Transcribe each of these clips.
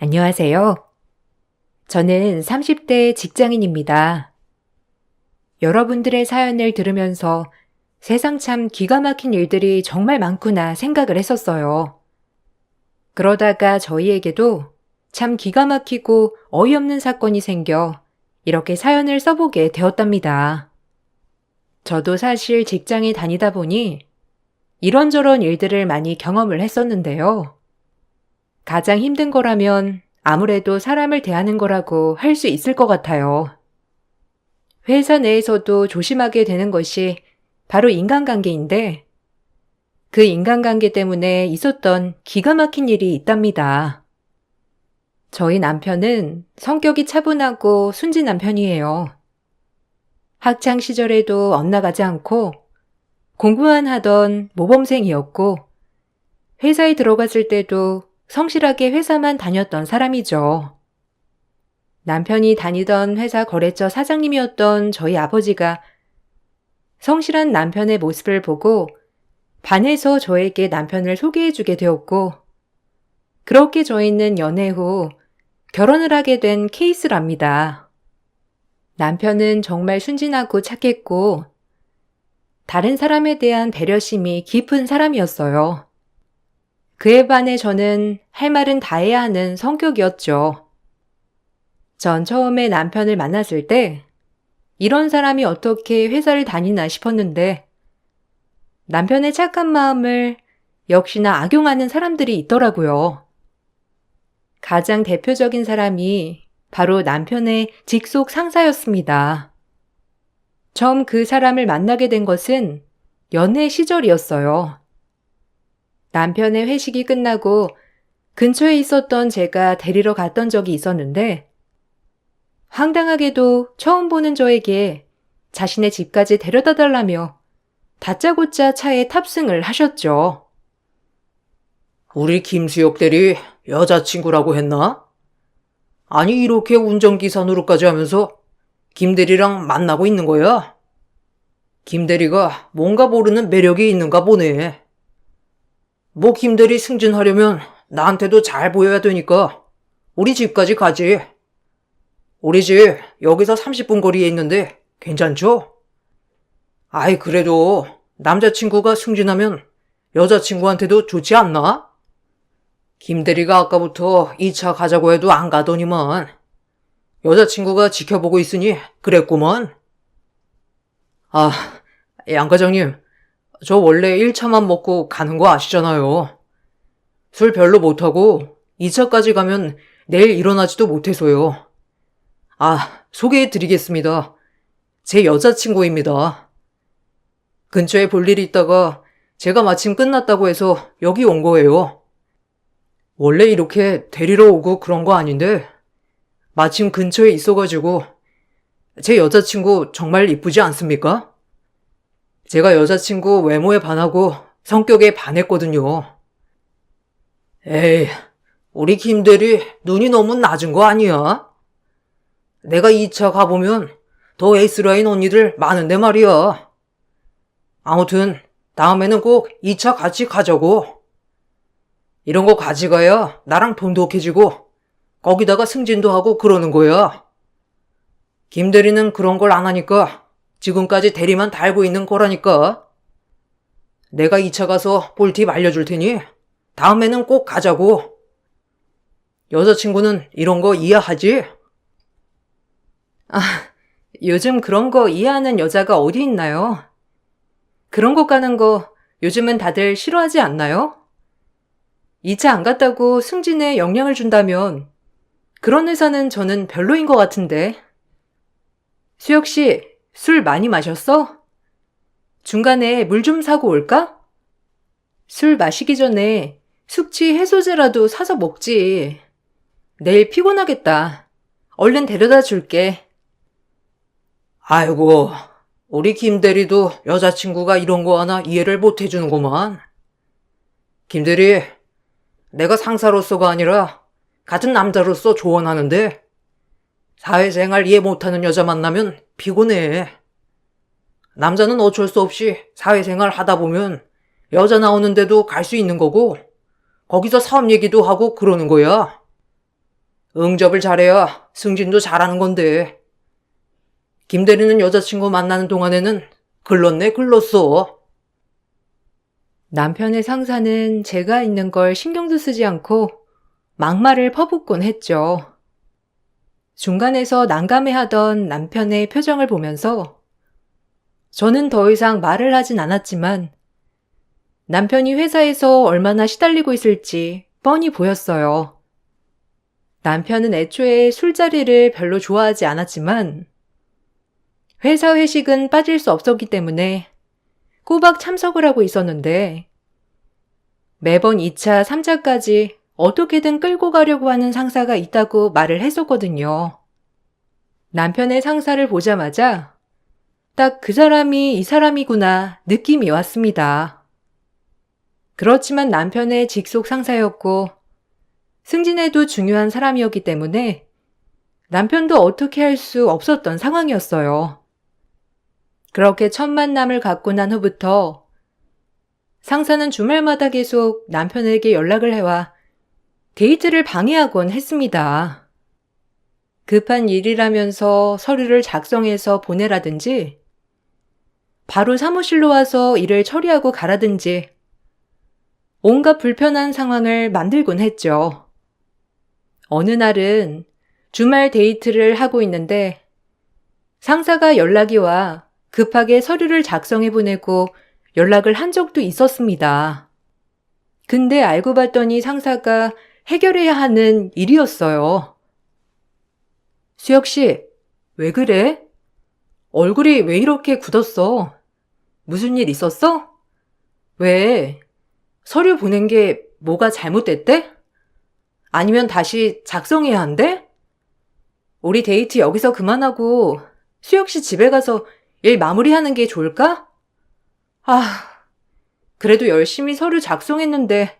안녕하세요. 저는 30대 직장인입니다. 여러분들의 사연을 들으면서 세상 참 기가 막힌 일들이 정말 많구나 생각을 했었어요. 그러다가 저희에게도 참 기가 막히고 어이없는 사건이 생겨 이렇게 사연을 써보게 되었답니다. 저도 사실 직장에 다니다 보니 이런저런 일들을 많이 경험을 했었는데요. 가장 힘든 거라면 아무래도 사람을 대하는 거라고 할 수 있을 것 같아요. 회사 내에서도 조심하게 되는 것이 바로 인간관계인데, 그 인간관계 때문에 있었던 기가 막힌 일이 있답니다. 저희 남편은 성격이 차분하고 순진한 편이에요. 학창 시절에도 엇나가지 않고 공부만 하던 모범생이었고, 회사에 들어갔을 때도 성실하게 회사만 다녔던 사람이죠. 남편이 다니던 회사 거래처 사장님이었던 저희 아버지가 성실한 남편의 모습을 보고 반해서 저에게 남편을 소개해주게 되었고, 그렇게 저희는 연애 후 결혼을 하게 된 케이스랍니다. 남편은 정말 순진하고 착했고, 다른 사람에 대한 배려심이 깊은 사람이었어요. 그에 반해 저는 할 말은 다 해야 하는 성격이었죠. 전 처음에 남편을 만났을 때 이런 사람이 어떻게 회사를 다니나 싶었는데 남편의 착한 마음을 역시나 악용하는 사람들이 있더라고요. 가장 대표적인 사람이 바로 남편의 직속 상사였습니다. 처음 그 사람을 만나게 된 것은 연애 시절이었어요. 남편의 회식이 끝나고 근처에 있었던 제가 데리러 갔던 적이 있었는데, 황당하게도 처음 보는 저에게 자신의 집까지 데려다 달라며 다짜고짜 차에 탑승을 하셨죠. 우리 김수혁 대리 여자친구라고 했나? 아니, 이렇게 운전기사 노릇까지 하면서 김 대리랑 만나고 있는 거야? 김 대리가 뭔가 모르는 매력이 있는가 보네. 뭐김 대리 승진하려면 나한테도 잘 보여야 되니까 우리 집까지 가지. 우리 집 여기서 30분 거리에 있는데 괜찮죠? 아이, 그래도 남자친구가 승진하면 여자친구한테도 좋지 않나? 김 대리가 아까부터 2차 가자고 해도 안 가더니만 여자친구가 지켜보고 있으니 그랬구먼. 아, 양 과장님, 저 원래 1차만 먹고 가는 거 아시잖아요. 술 별로 못하고 2차까지 가면 내일 일어나지도 못해서요. 아, 소개해 드리겠습니다. 제 여자친구입니다. 근처에 볼 일이 있다가 제가 마침 끝났다고 해서 여기 온 거예요. 원래 이렇게 데리러 오고 그런 거 아닌데 마침 근처에 있어가지고 제 여자친구 정말 이쁘지 않습니까? 제가 여자친구 외모에 반하고 성격에 반했거든요. 에이, 우리 김대리 눈이 너무 낮은 거 아니야? 내가 2차 가보면 더 에이스라인 언니들 많은데 말이야. 아무튼 다음에는 꼭 2차 같이 가자고. 이런 거 가져가야 나랑 돈도 ok해지고 거기다가 승진도 하고 그러는 거야. 김대리는 그런 걸 안 하니까 지금까지 대리만 달고 있는 거라니까. 내가 2차 가서 꿀팁 알려줄 테니 다음에는 꼭 가자고. 여자친구는 이런 거 이해하지? 아, 요즘 그런 거 이해하는 여자가 어디 있나요? 그런 거 가는 거 요즘은 다들 싫어하지 않나요? 2차 안 갔다고 승진에 영향을 준다면 그런 회사는 저는 별로인 것 같은데. 수혁 씨, 술 많이 마셨어? 중간에 물 좀 사고 올까? 술 마시기 전에 숙취 해소제라도 사서 먹지. 내일 피곤하겠다. 얼른 데려다 줄게. 아이고, 우리 김대리도 여자친구가 이런 거 하나 이해를 못 해주는구만. 김대리, 내가 상사로서가 아니라 같은 남자로서 조언하는데 사회생활 이해 못하는 여자 만나면 피곤해. 남자는 어쩔 수 없이 사회생활 하다 보면 여자 나오는데도 갈 수 있는 거고 거기서 사업 얘기도 하고 그러는 거야. 응접을 잘해야 승진도 잘하는 건데. 김 대리는 여자친구 만나는 동안에는 글렀네, 글렀어. 남편의 상사는 제가 있는 걸 신경도 쓰지 않고 막말을 퍼붓곤 했죠. 중간에서 난감해하던 남편의 표정을 보면서 저는 더 이상 말을 하진 않았지만 남편이 회사에서 얼마나 시달리고 있을지 뻔히 보였어요. 남편은 애초에 술자리를 별로 좋아하지 않았지만 회사 회식은 빠질 수 없었기 때문에 꼬박 참석을 하고 있었는데 매번 2차, 3차까지 어떻게든 끌고 가려고 하는 상사가 있다고 말을 했었거든요. 남편의 상사를 보자마자 딱 그 사람이 이 사람이구나 느낌이 왔습니다. 그렇지만 남편의 직속 상사였고 승진에도 중요한 사람이었기 때문에 남편도 어떻게 할 수 없었던 상황이었어요. 그렇게 첫 만남을 갖고 난 후부터 상사는 주말마다 계속 남편에게 연락을 해와 데이트를 방해하곤 했습니다. 급한 일이라면서 서류를 작성해서 보내라든지 바로 사무실로 와서 일을 처리하고 가라든지 온갖 불편한 상황을 만들곤 했죠. 어느 날은 주말 데이트를 하고 있는데 상사가 연락이 와 급하게 서류를 작성해 보내고 연락을 한 적도 있었습니다. 근데 알고 봤더니 상사가 해결해야 하는 일이었어요. 수혁 씨, 왜 그래? 얼굴이 왜 이렇게 굳었어? 무슨 일 있었어? 왜? 서류 보낸 게 뭐가 잘못됐대? 아니면 다시 작성해야 한대? 우리 데이트 여기서 그만하고 수혁 씨 집에 가서 일 마무리하는 게 좋을까? 아, 그래도 열심히 서류 작성했는데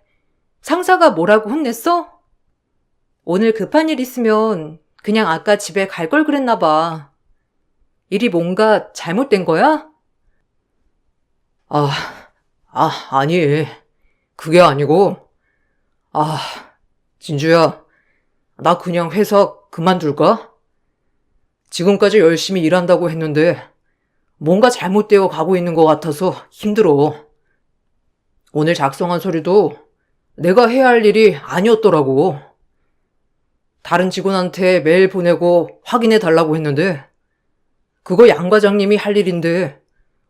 상사가 뭐라고 혼냈어? 오늘 급한 일 있으면 그냥 아까 집에 갈 걸 그랬나 봐. 일이 뭔가 잘못된 거야? 아, 아, 아니. 그게 아니고. 아, 진주야. 나 그냥 회사 그만둘까? 지금까지 열심히 일한다고 했는데 뭔가 잘못되어 가고 있는 것 같아서 힘들어. 오늘 작성한 서류도 내가 해야 할 일이 아니었더라고. 다른 직원한테 메일 보내고 확인해 달라고 했는데 그거 양 과장님이 할 일인데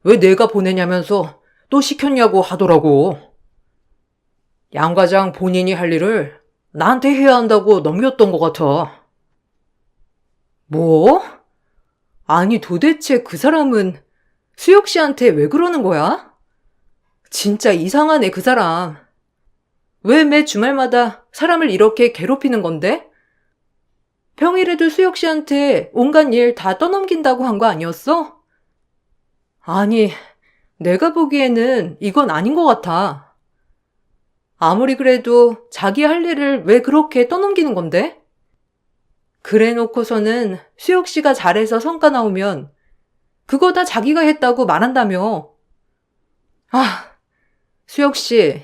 왜 내가 보내냐면서 또 시켰냐고 하더라고. 양 과장 본인이 할 일을 나한테 해야 한다고 넘겼던 것 같아. 뭐? 아니 도대체 그 사람은 수혁 씨한테 왜 그러는 거야? 진짜 이상하네 그 사람. 왜 매 주말마다 사람을 이렇게 괴롭히는 건데? 평일에도 수혁 씨한테 온갖 일 다 떠넘긴다고 한 거 아니었어? 아니, 내가 보기에는 이건 아닌 것 같아. 아무리 그래도 자기 할 일을 왜 그렇게 떠넘기는 건데? 그래 놓고서는 수혁 씨가 잘해서 성과 나오면 그거 다 자기가 했다고 말한다며. 아, 수혁 씨,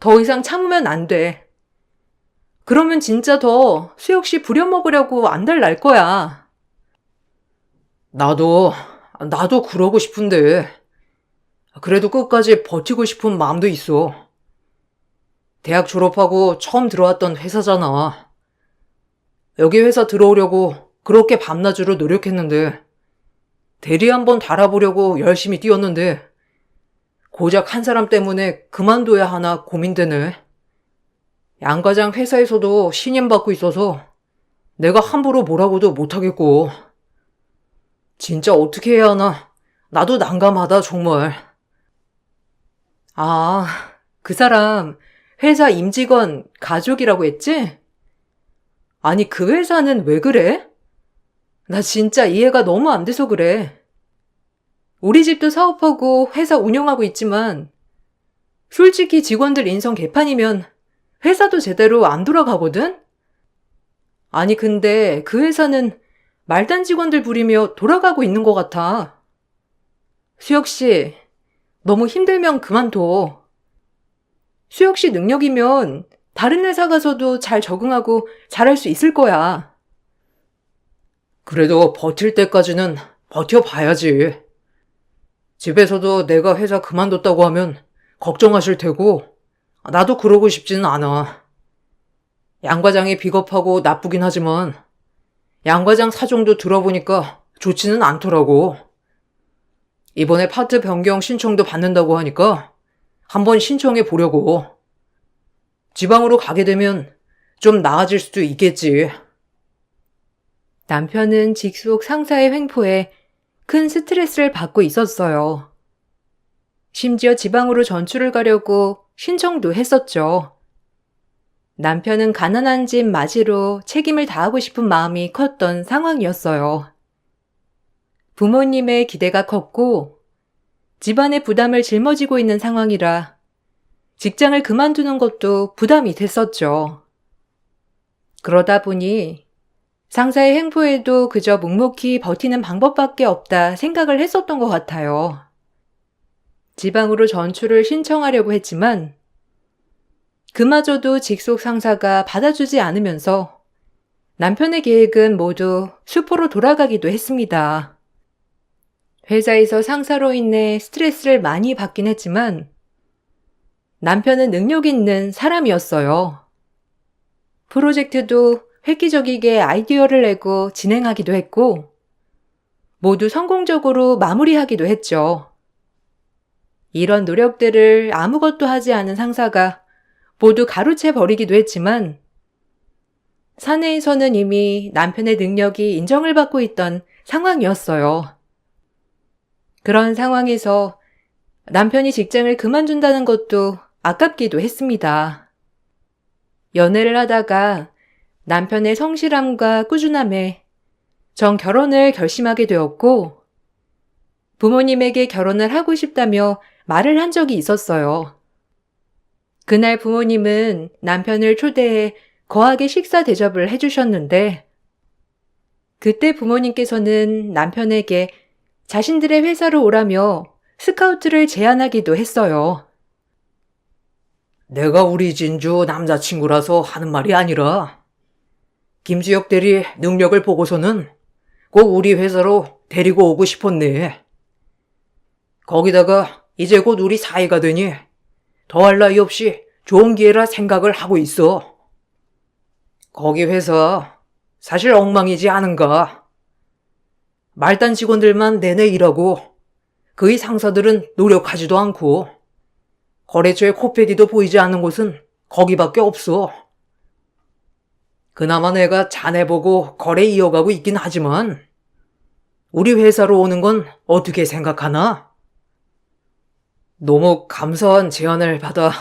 더 이상 참으면 안 돼. 그러면 진짜 더 수혁 씨 부려먹으려고 안달 날 거야. 나도, 나도 그러고 싶은데. 그래도 끝까지 버티고 싶은 마음도 있어. 대학 졸업하고 처음 들어왔던 회사잖아. 여기 회사 들어오려고 그렇게 밤낮으로 노력했는데, 대리 한번 달아보려고 열심히 뛰었는데, 고작 한 사람 때문에 그만둬야 하나 고민되네. 양 과장 회사에서도 신임 받고 있어서 내가 함부로 뭐라고도 못하겠고. 진짜 어떻게 해야 하나? 나도 난감하다, 정말. 아, 그 사람 회사 임직원 가족이라고 했지? 아니, 그 회사는 왜 그래? 나 진짜 이해가 너무 안 돼서 그래. 우리 집도 사업하고 회사 운영하고 있지만, 솔직히 직원들 인성 개판이면 회사도 제대로 안 돌아가거든? 아니, 근데 그 회사는 말단 직원들 부리며 돌아가고 있는 것 같아. 수혁 씨, 너무 힘들면 그만둬. 수혁 씨 능력이면 다른 회사 가서도 잘 적응하고 잘할 수 있을 거야. 그래도 버틸 때까지는 버텨봐야지. 집에서도 내가 회사 그만뒀다고 하면 걱정하실 테고, 나도 그러고 싶지는 않아. 양 과장이 비겁하고 나쁘긴 하지만, 양 과장 사정도 들어보니까 좋지는 않더라고. 이번에 파트 변경 신청도 받는다고 하니까 한번 신청해 보려고. 지방으로 가게 되면 좀 나아질 수도 있겠지. 남편은 직속 상사의 횡포에 큰 스트레스를 받고 있었어요. 심지어 지방으로 전출을 가려고 신청도 했었죠. 남편은 가난한 집 맞이로 책임을 다하고 싶은 마음이 컸던 상황이었어요. 부모님의 기대가 컸고 집안의 부담을 짊어지고 있는 상황이라 직장을 그만두는 것도 부담이 됐었죠. 그러다 보니 상사의 행보에도 그저 묵묵히 버티는 방법밖에 없다 생각을 했었던 것 같아요. 지방으로 전출을 신청하려고 했지만 그마저도 직속 상사가 받아주지 않으면서 남편의 계획은 모두 수포로 돌아가기도 했습니다. 회사에서 상사로 인해 스트레스를 많이 받긴 했지만 남편은 능력 있는 사람이었어요. 프로젝트도 획기적이게 아이디어를 내고 진행하기도 했고, 모두 성공적으로 마무리하기도 했죠. 이런 노력들을 아무것도 하지 않은 상사가 모두 가로채 버리기도 했지만, 사내에서는 이미 남편의 능력이 인정을 받고 있던 상황이었어요. 그런 상황에서 남편이 직장을 그만둔다는 것도 아깝기도 했습니다. 연애를 하다가 남편의 성실함과 꾸준함에 전 결혼을 결심하게 되었고, 부모님에게 결혼을 하고 싶다며 말을 한 적이 있었어요. 그날 부모님은 남편을 초대해 거하게 식사 대접을 해주셨는데, 그때 부모님께서는 남편에게 자신들의 회사로 오라며 스카우트를 제안하기도 했어요. 내가 우리 진주 남자친구라서 하는 말이 아니라, 김지혁 대리 능력을 보고서는 꼭 우리 회사로 데리고 오고 싶었네. 거기다가 이제 곧 우리 사이가 되니 더할 나위 없이 좋은 기회라 생각을 하고 있어. 거기 회사 사실 엉망이지 않은가. 말단 직원들만 내내 일하고 그의 상사들은 노력하지도 않고 거래처에 코페디도 보이지 않는 곳은 거기밖에 없어. 그나마 내가 자네 보고 거래 이어가고 있긴 하지만 우리 회사로 오는 건 어떻게 생각하나? 너무 감사한 제안을 받아